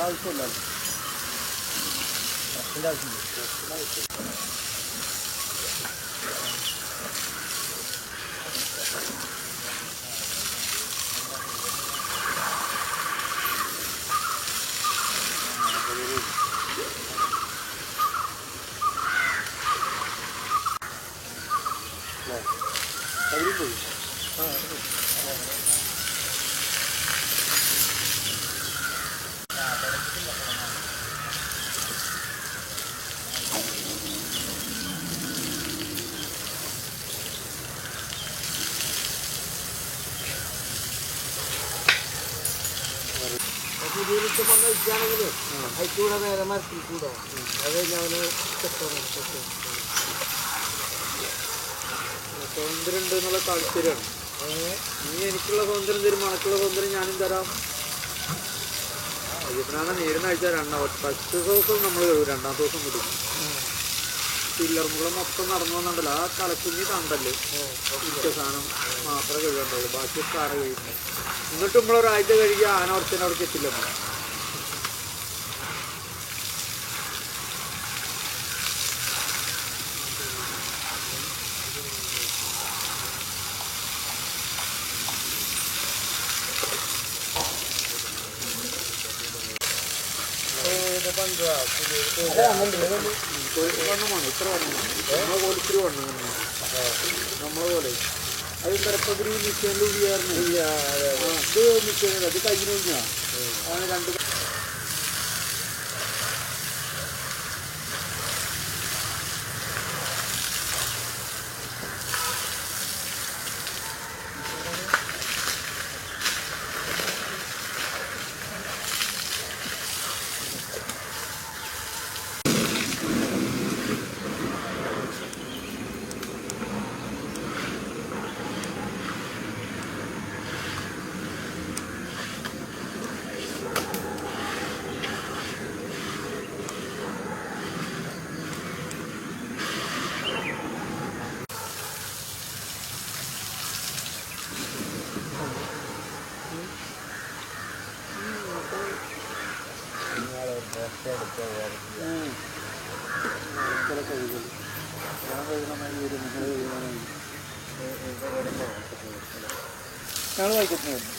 ആവശ്യമില്ല പ്രസിൻ്റെ ആവശ്യമില്ല അതിൽ പോയി ഇതിലിട്ട് കൊണ്ട് വെക്കുകയാണെങ്കിൽ നേരെ മരത്തിൽ കൂടെ. അത് ഞാൻ സ്വാതന്ത്ര്യം ഉണ്ട് എന്നുള്ള താല്പര്യമാണ്. നീ എനിക്കുള്ള സ്വാതന്ത്ര്യം തരും മണക്കുള്ള സ്വാതന്ത്ര്യം ഞാനും തരാം. അയ്യപ്പനാണ് നേരിടുന്ന ആഴ്ച രണ്ടാം ഫസ്റ്റ് ദിവസം നമ്മൾ കഴിവ് രണ്ടാം ദിവസം വിടും പില്ലർമുളം മൊത്തം നടന്നു വന്നുണ്ടല്ലോ ആ കളക്കുഞ്ഞി കണ്ടല്ലേ? ഇച്ച സാധനം മാത്രമേ കഴുകണ്ടുള്ളൂ ബാക്കി ആന കഴിയുന്നത് എന്നിട്ട് നമ്മളൊരാഴ്ച കഴുകി ആന ഉറച്ചതിന് അവിടേക്ക് എത്തില്ല. വണ്ണമാണ് ഇത്ര വണ്ണം നമ്മളെ പോലെ ഇത്തിരി വണ്ണം നമ്മളെ പോലെ അത് തലപ്പതിരി നിശ്ചയം ഉപയോഗിക്കാറുണ്ട് അത്. നിശ്ചയം അത് കഴിഞ്ഞു കഴിഞ്ഞാൽ അങ്ങനെ രണ്ട് ഞങ്ങൾ വൈക്കത്തിന് വരും